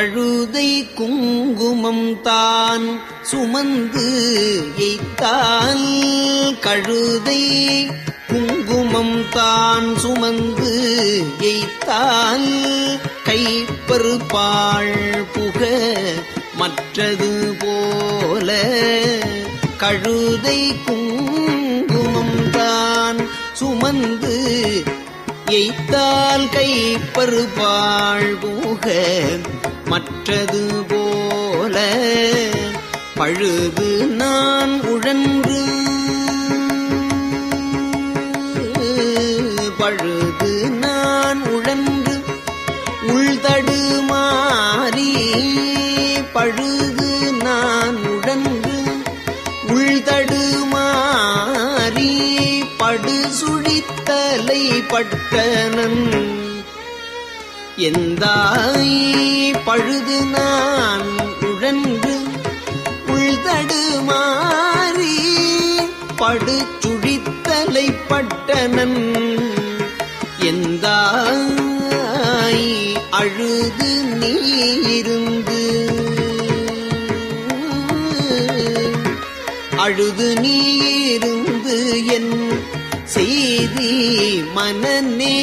கழுதை குங்குமம் தான் சுமந்து எய்த்தால் கழுதை குங்குமம் தான் சுமந்து எய்த்தால் கைப்பருப்பாள் புக மற்றது போல கழுதை குங்குமம் தான் சுமந்து எய்த்தால் கைப்பருப்பாள் புக மற்றது போல பழுது நான் உழன்று. பழுது நான் உழன்று. உள்தடு மாறி பழுது நான் உழன்று. உள்தடு மாறி படு சுழித்தலை பட்டனன். எந்தாய் பழுது நான் உழன்று உள்தடு மாறி படு சுழித்தலை பட்டனன். எந்தாய் அழுது நீ இருந்து அழுது நீ இருந்து என் செய்தி மனநே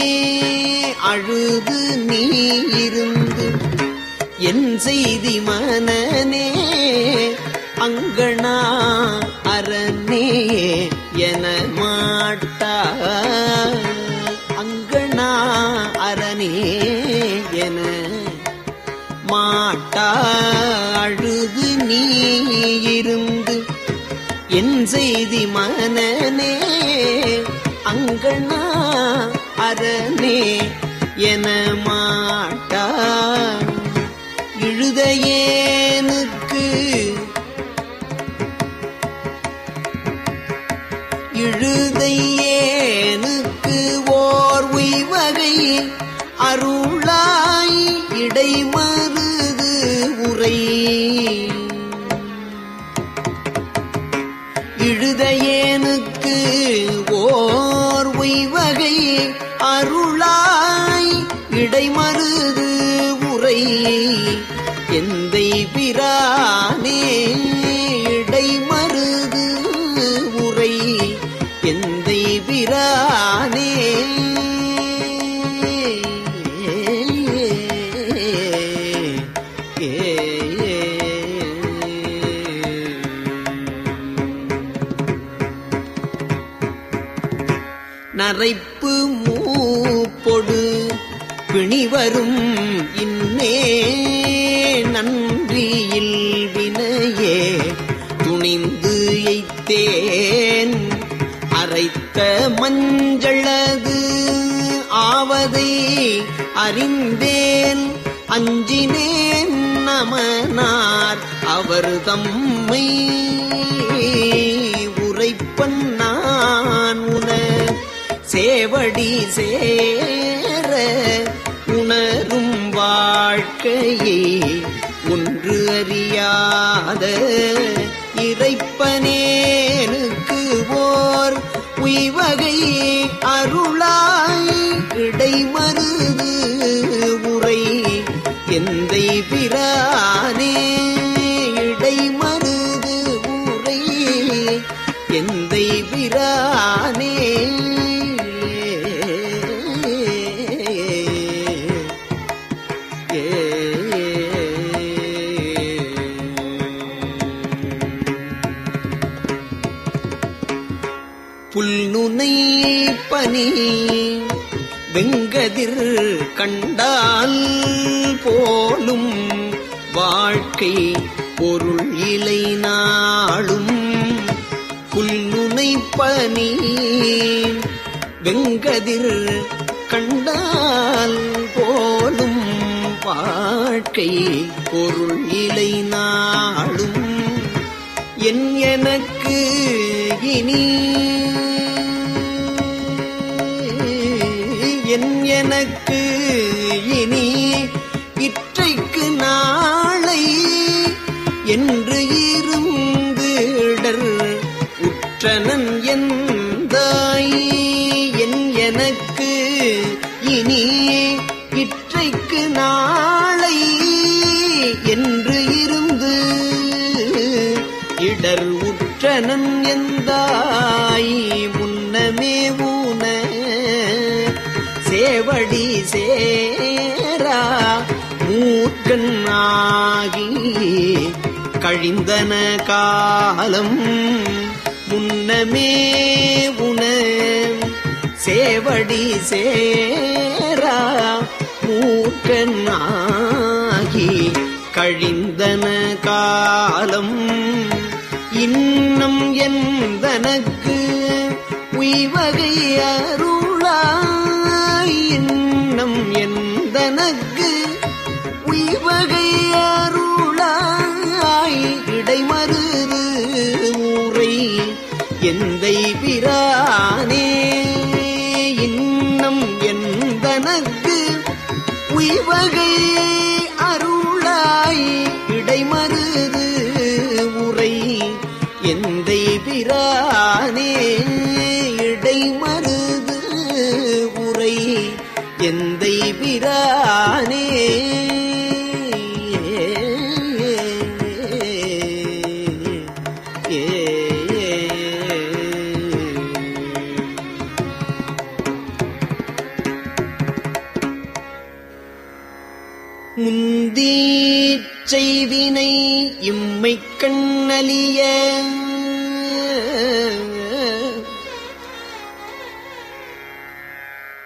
அழுது நீ இருந்து என் செய்தி மனநே அங்கனா அரணே என மாட்டா. அங்கனா அரணே என மாட்டா. அழுது நீ இருந்து என் செய்தி மனநே அங்கனா அரணே என மாட்டா. எழுதையேனுக்கு எழுதையேனுக்கு ஓர் உய்வகை அருளாய் இடைமருது உரை. எழுதையேனுக்கு ஓர் உய்வகை அருளாய் இடைமருது உரை. எந்தை பிரானே இடைமருது உரை எந்தை பிரானே நரைப்பு மூப்பொடு பிணிவரும் இன்னே நன் நன்றியில் வினையே துணிந்து எய்த்தேன். அரைத்த மஞ்சளது ஆவதை அறிந்தேன். அஞ்சினேன் நமனார் அவர் தம்மை உரைப்பன் நான் உன சேவடி சேர உணரும் வாழ்க்கையை ஒன்று அறியாத இறைப்பனேனுக்கு ஓர் உய்வகை அருளாய் இடைமருது உரை. எந்தை பிரானே இடைமருது உரை. எந்தை பிரானே எதிர் கண்டால் போலும் வாழ்க்கை பொருள் இலை நாளும் புல்நுனை பனி வெங்கதிர் கண்டால் போலும் வாழ்க்கை பொருள் இலை நாளும். என் எனக்கு இனி எனக்கு இனி இற்றை கண்ணாகி கழிந்தன காலம். முன்னமே உன சேவடி சேரா மூர்க்கனாகி கழிந்தன காலம். இன்னம் எந்தனக்கு உய்வகை அருளா இன்னம் எந்தனக்கு உய்வகை அருளாய் இடைமருது ஊரை எந்தை பிரானே? இன்னம் எந்தனக்கு உய்வகை அருளாய் இடைமருது உரை எந்தை பிரானே? இடைமருது உரை எந்தை பிரானே? செய்தினை இம்மை கண்ணலிய.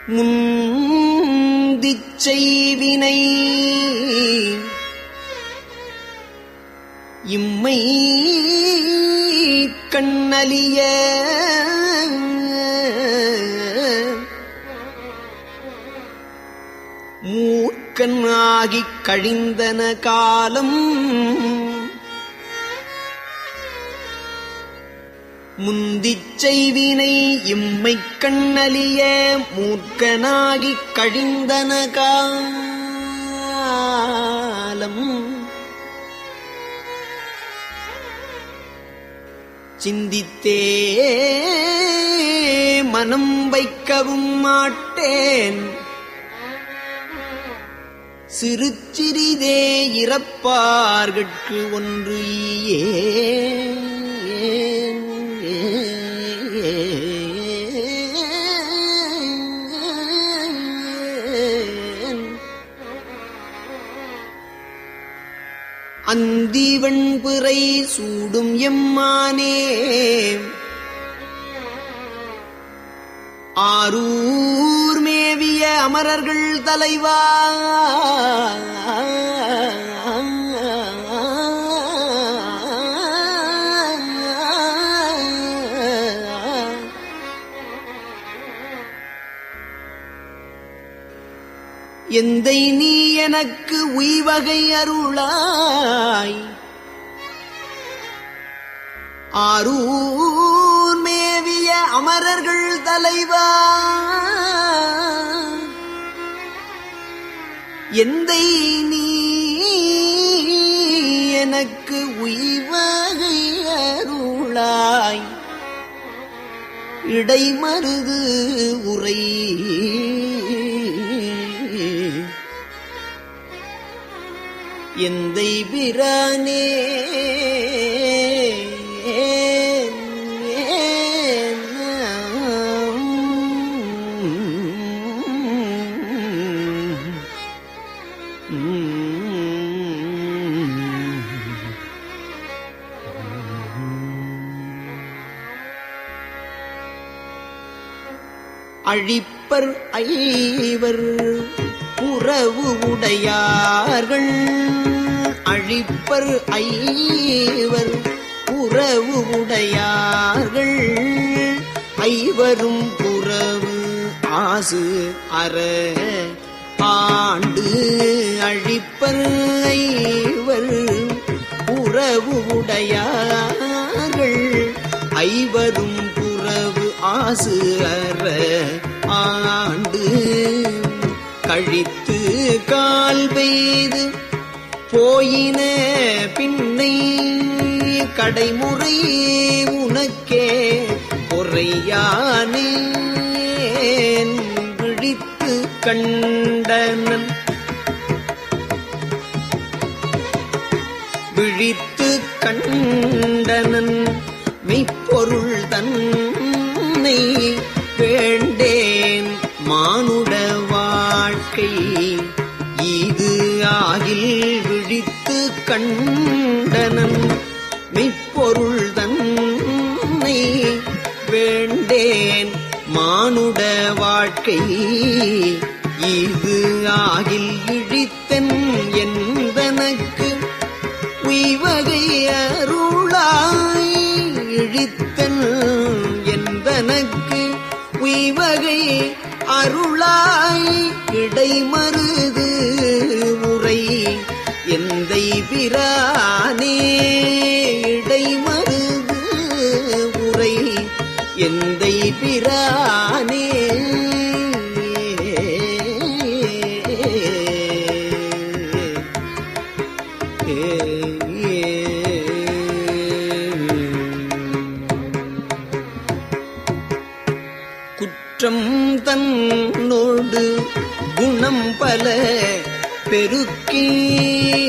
முந்திச் செய்வினை இம்மை கண்ணலிய. மூர்க்கன் ஆகிக் கழிந்தன காலம். முந்திச் செய்வினை இம்மை கண்ணலிய மூர்க்கனாகிக் கழிந்தன காலம். சிந்தித்தே மனம் வைக்கவும் மாட்டேன். சிறுச்சிறிதே இறப்பார்கட்கு ஒன்று அந்திவன் பிறை சூடும் எம்மானே. ஆரூ மேவிய அமரர்கள் தலைவா. எந்தை நீ எனக்கு உய்வகை அருளாய். ஆரூர் மேவிய அமரர்கள் தலைவா. எந்தை நீ எனக்கு உய்வகை அருளாய். இடைமருது உரை. எந்தை பிரானே அழிப்பர் ஐவர் புறவு உடையார்கள். அழிப்பர் ஐவர் புறவு உடையார்கள். ஐவரும் புறவு ஆசு அற ஆண்டு. அழிப்பர் ஐவர் புறவு உடையார்கள். ஐவரும் உறவு ஆசு அற ஆண்டு கழித்து கால் பெய்து போயின பின்னை கடைமுறை உனக்கே பொறையானே விழித்து கண்டனன். மெய்ப்பொருள் தன்னை வேண்டேன் மானுட வாழ்க்கை. இது ஆகில் விழித்து கண்டனன் மெய்ப்பொருள் தன்னை வேண்டேன் மானுட வாழ்க்கை. இழித்தன் என்பனக்கு உய்வகை அருளாய் இடைமருது உரை. எந்தை பிரானே குற்றம் தன்னோடு குணம் பல பெருக்கி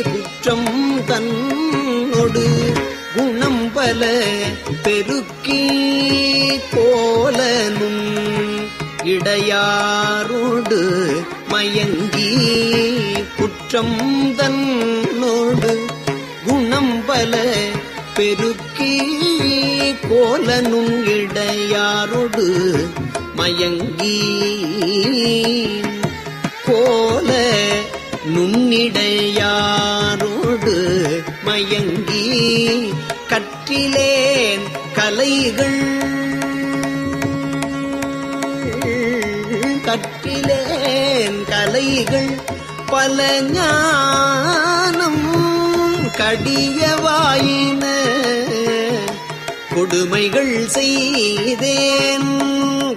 குற்றம் தன்னோடு குணம் பல பெருக்கி போலனும் இடையாரோடு மயங்கி குற்றம் தன்னோடு குணம் பல பெருக்கி கோலனும் இடையாரோடு மயங்கி கோல நுண்ணிடையாரோடு மயங்கி கற்றிலேன் கலைகள். கற்றிலேன் கலைகள் பல ஞானம் கடியவாயின கொடுமைகள் செய்தேன்.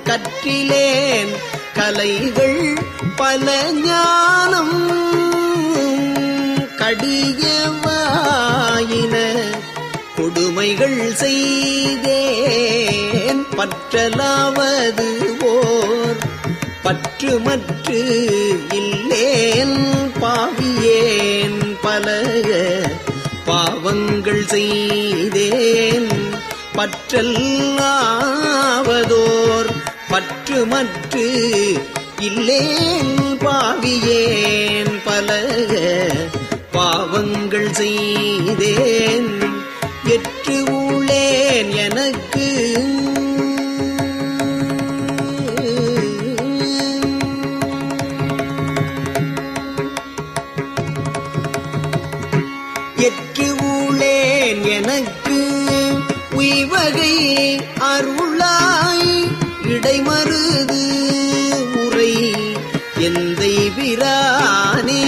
கற்றிலேன் கலைகள் பல ஞானம் கடியவாயின கொடுமைகள் செய்தேன் பற்றலாவது ஓர் பற்றுமற்று இல்லேன் பாவியேன் பல பாவங்கள் செய்தேன் பற்றல்லாவதோர் பற்று மற்று இல்லேன் பாவியேன் பல பாவங்கள் செய்தேன். எற்று உள்ளேன் எனக்கு. எற்று ஊழேன் எனக்கு. உய்வகை அருளாய் இடைமருது உரை எந்தை பிரானே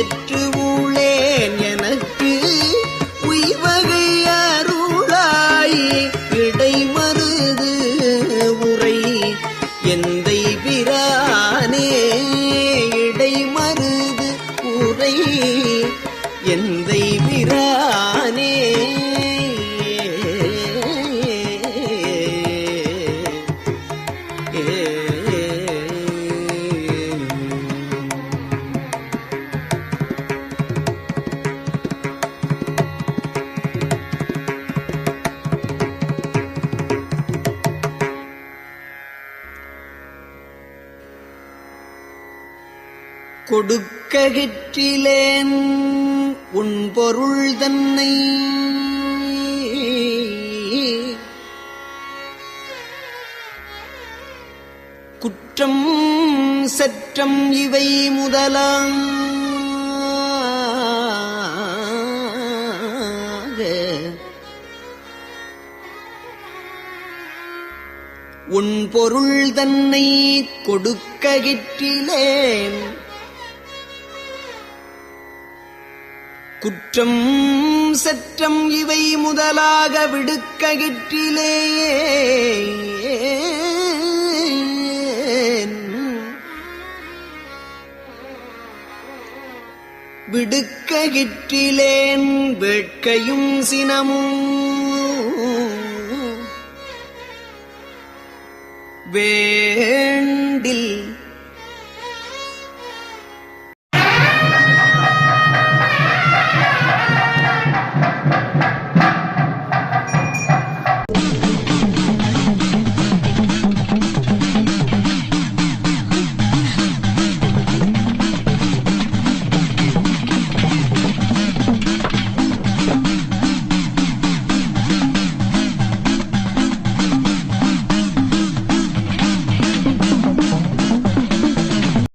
எற்று ஊழேன் எனக்கு உய்வகை அருளாய் இடைமருது உரை எந்தை பிரானே இடைமருது உரை எந்தை பிரானே கொடுக்ககிற்றிலேன் உன் பொருள் தன்னை குற்றம் சற்றம் இவை முதலாம். உன் பொருள் தன்னை கொடுக்ககிற்றிலேன் குற்றம் சற்றம் இவை முதலாக விடுக்ககிற்றிலேன் விடுக்ககிற்றிலேன் வேட்கையும் சினமும். வேண்டில்